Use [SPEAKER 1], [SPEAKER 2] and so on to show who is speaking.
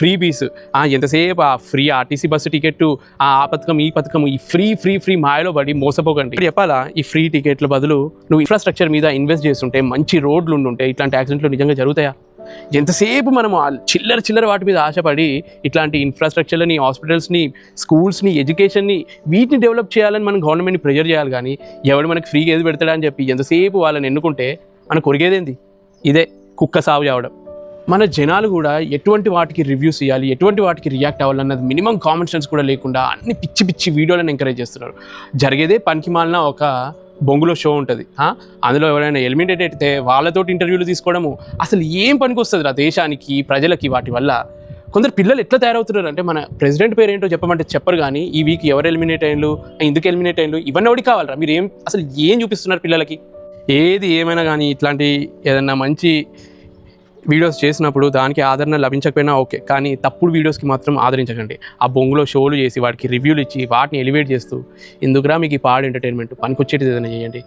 [SPEAKER 1] Free బీస్ ఎంతసేపు ఆ ఫ్రీ ఆర్టీసీ బస్సు టికెట్ ఆ పథకం ఈ పథకం ఈ ఫ్రీ ఫ్రీ ఫ్రీ మాయలో పడి మోసపోకండి. చెప్పాలా ఈ ఫ్రీ టికెట్ల బదులు నువ్వు ఇన్ఫ్రాస్ట్రక్చర్ మీద ఇన్వెస్ట్ చేస్తుంటే మంచి రోడ్లు ఉండుంటే ఇట్లాంటి యాక్సిడెంట్లు నిజంగా జరుగుతాయా? ఎంతసేపు మనం చిల్లర చిల్లర వాటి మీద ఆశపడి ఇట్లాంటి ఇన్ఫ్రాస్ట్రక్చర్లని హాస్పిటల్స్ని స్కూల్స్ని ఎడ్యుకేషన్ని వీటిని డెవలప్ చేయాలని మనం గవర్నమెంట్ని ప్రెజర్ చేయాలి కానీ ఎవడు మనకి ఫ్రీగా ఏది పెడతాడని చెప్పి ఎంతసేపు వాళ్ళని ఎన్నుకుంటే మనకు కొరిగేదేంది ఇదే కుక్క సాగు చేయడం మన జనాలు కూడా ఎటువంటి వాటికి రివ్యూస్ ఇవ్వాలి ఎటువంటి వాటికి రియాక్ట్ అవ్వాలన్నది మినిమం కామన్ సెన్స్ కూడా లేకుండా అన్ని పిచ్చి పిచ్చి వీడియోలను ఎంకరేజ్ చేస్తున్నారు. జరిగేదే పనికి మాలిన ఒక బొంగులో షో ఉంటుంది. అందులో ఎవరైనా ఎలిమినేట్ అయితే వాళ్ళతో ఇంటర్వ్యూలు తీసుకోవడము అసలు ఏం పనికి వస్తుంది రా దేశానికి ప్రజలకి వాటి వల్ల? కొందరు పిల్లలు ఎట్లా తయారవుతున్నారు అంటే మన ప్రెసిడెంట్ పేరు ఏంటో చెప్పమంటే చెప్పరు కానీ ఈ వీక్ ఎవరు ఎలిమినేట్ అయ్యిండు ఎందుకు ఎలిమినేట్ అయ్యిండు ఇవన్నీ ఒకటి కావాలరా? మీరు ఏం అసలు ఏం చూపిస్తున్నారు పిల్లలకి? ఏది ఏమైనా కానీ ఇట్లాంటి ఏదన్నా మంచి వీడియోస్ చేసినప్పుడు దానికి ఆదరణ లభించకపోయినా ఓకే కానీ తప్పుడు వీడియోస్కి మాత్రం ఆదరించకండి. ఆ బొంగులో షోలు చేసి వాటికి రివ్యూలు ఇచ్చి వాటిని ఎలివేట్ చేస్తూ ఎందుకురా మీకు ఈ పాడు ఎంటర్టైన్మెంట్ పనికొచ్చేది ఏదైనా చేయండి.